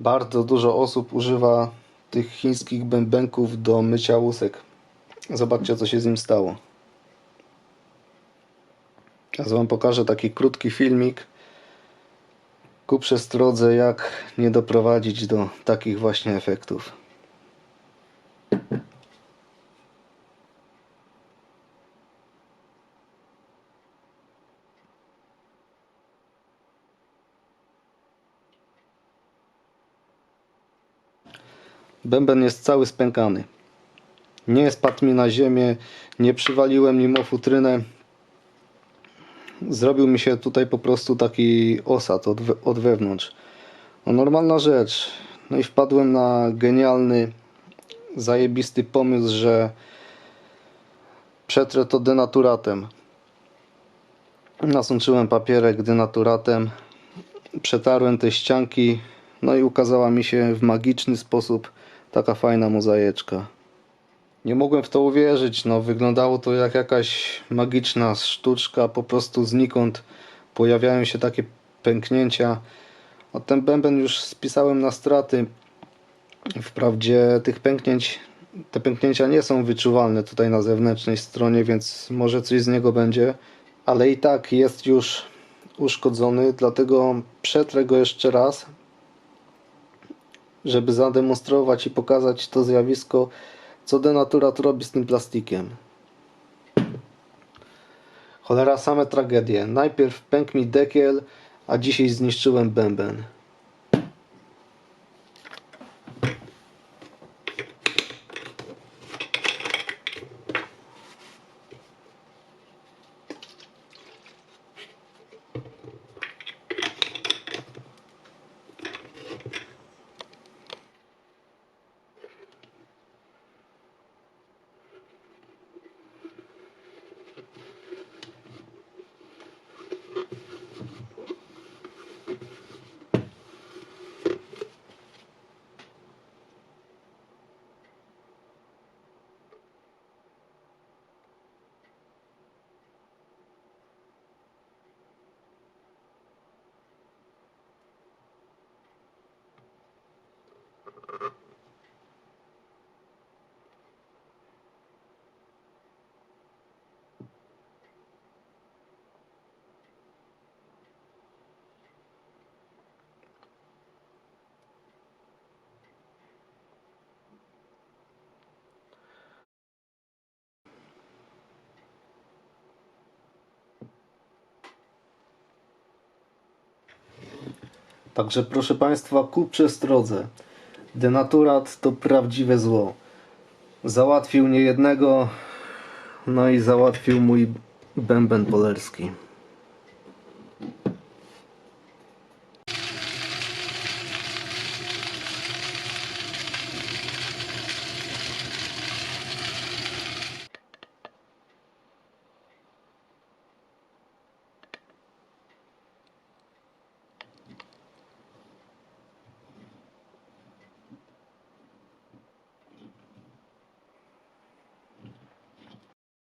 Bardzo dużo osób używa tych chińskich bębenków do mycia łusek. Zobaczcie, co się z nim stało. Teraz Wam pokażę taki krótki filmik ku przestrodze, jak nie doprowadzić do takich właśnie efektów. Bęben jest cały spękany. Nie spadł mi na ziemię, nie przywaliłem nim o futrynę. Zrobił mi się tutaj po prostu taki osad od, od wewnątrz. No normalna rzecz. No i wpadłem na genialny, zajebisty pomysł, że przetrę to denaturatem. Nasączyłem papierek denaturatem, przetarłem te ścianki, no i ukazała mi się w magiczny sposób taka fajna mozaiczka. Nie mogłem w to uwierzyć, no wyglądało to jak jakaś magiczna sztuczka, po prostu znikąd pojawiają się takie pęknięcia. A ten bęben już spisałem na straty. Wprawdzie tych pęknięć, te pęknięcia nie są wyczuwalne tutaj na zewnętrznej stronie, więc może coś z niego będzie, ale i tak jest już uszkodzony, dlatego przetrę go jeszcze raz, żeby zademonstrować i pokazać to zjawisko, co denaturat robi z tym plastikiem. Cholera, same tragedie. Najpierw pękł mi dekiel, a dzisiaj zniszczyłem bęben. Także proszę Państwa, ku przestrodze. Denaturat to prawdziwe zło. Załatwił niejednego, no i załatwił mój bęben polerski.